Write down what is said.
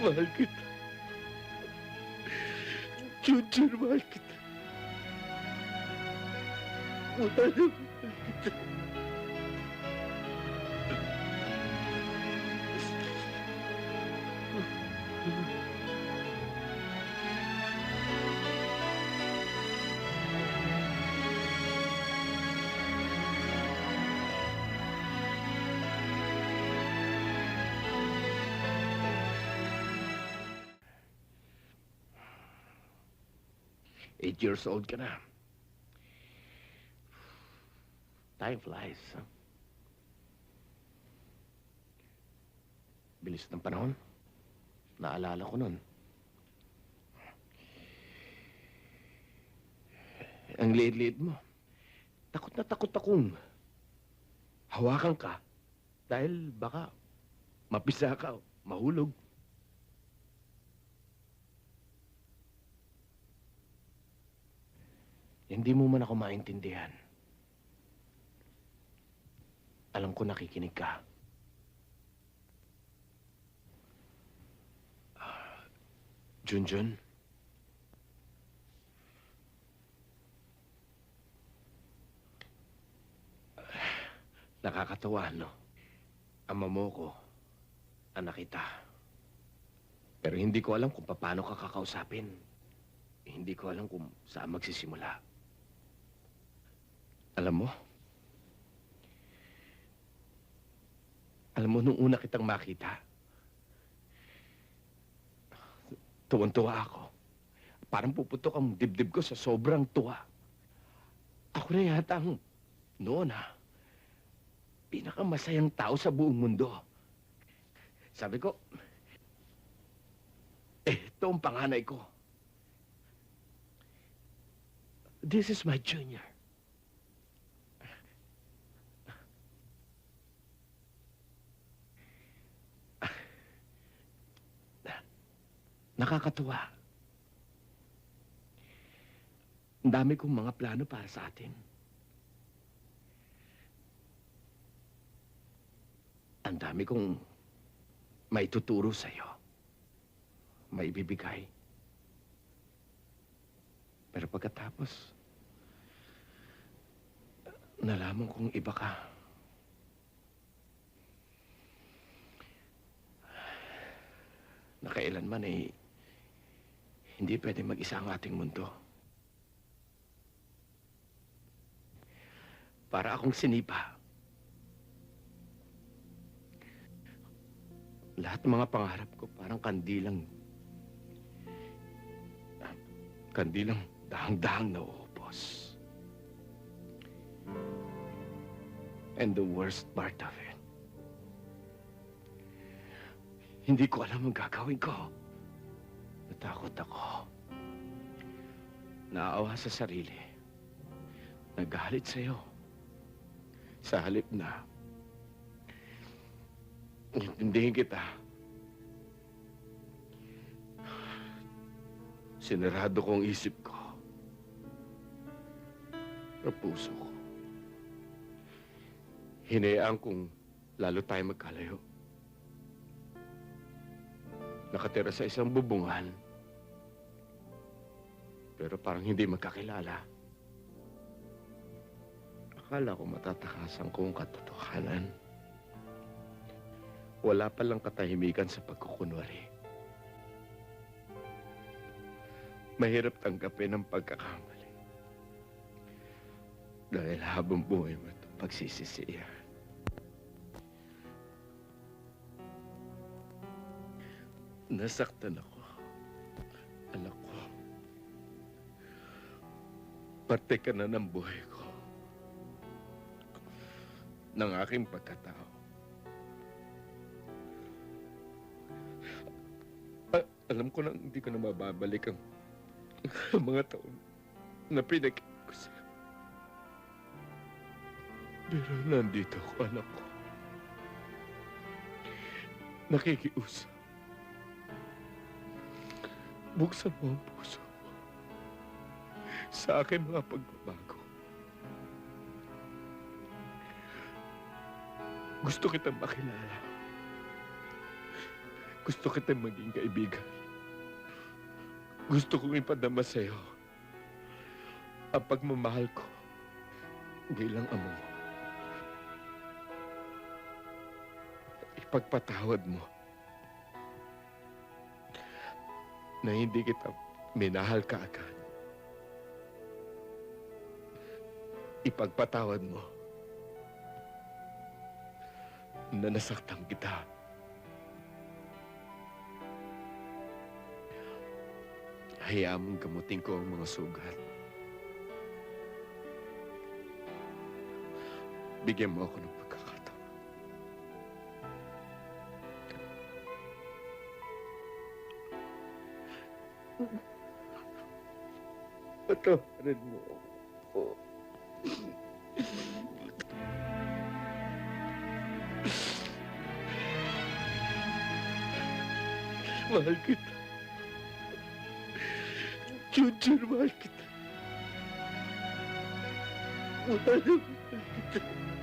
Mahal kita. Junior, mahal Eight years old ka na. Time flies. huh? Bilis ng panahon. Naalala ko nun. Ang liit-liit mo. Takot na takot akong hawakan ka dahil baka mapisa ka mahulog. Hindi mo man ako maintindihan. Alam ko nakikinig ka. Ah, Junjun? Nakakatawa, no? Ama mo ko, anak kita. Pero hindi ko alam kung paano ka kakausapin. Hindi ko alam kung saan magsisimula. Alam mo? Alam mo, nung una kitang makita, tuwan-tuwa ako. Parang puputok ang dibdib ko sa sobrang tuwa. Ako na yata ang noon ha, pinakamasayang tao sa buong mundo. Sabi ko, eh, ito ang panganay ko. This is my junior. Nakakatuwa. Ang dami kong mga plano para sa atin. Ang dami kong may tuturo sa'yo. May ibibigay. Pero pagkatapos, nalaman kong iba ka. Nakailanman eh, hindi pwede mag-isa ang ating mundo. Para akong sinipa. Lahat ng mga pangarap ko parang kandilang... Kandilang dahang-dahang nauubos. And the worst part of it, hindi ko alam ang gagawin ko. Natakot ako. Naawa sa sarili. Nagalit sa'yo. Sa halip na, intindihin kita. Sinarado ko ang isip ko. Ang puso ko. Hinayaan kong lalo tayo magkalayo. Nakatira sa isang bubungan. Pero parang hindi magkakilala. Akala ko matatakasan ko ang katotohanan. Wala palang katahimikan sa pagkukunwari. Mahirap tanggapin ang pagkakamali. Dahil habang buhay mo ito pagsisisiyan. Nasaktan ako. Anak ko. Parte ka na ng buhay ko. Ng aking pagkatao. Alam ko na hindi ko na mababalik ang, mga taon na pinag ko sa... Pero nandito ako, anak ko. Nakikiusap. Buksan mo ang puso mo sa aking mga pagbabago. Gusto kitang makilala. Gusto kita maging kaibigan. Gusto kong ipadama sa'yo ang pagmamahal ko bilang amo mo. Ipagpatawad mo na hindi kita minahal ka agad. Ipagpatawad mo na nasaktan kita. Hayaan mong gamutin ko ang mga sugat. Bigyan mo ako ng pagkakataon. Patawarin mo ako. Mahal kita. Jujur, mahal kita. Mahal kita. Mm-hmm.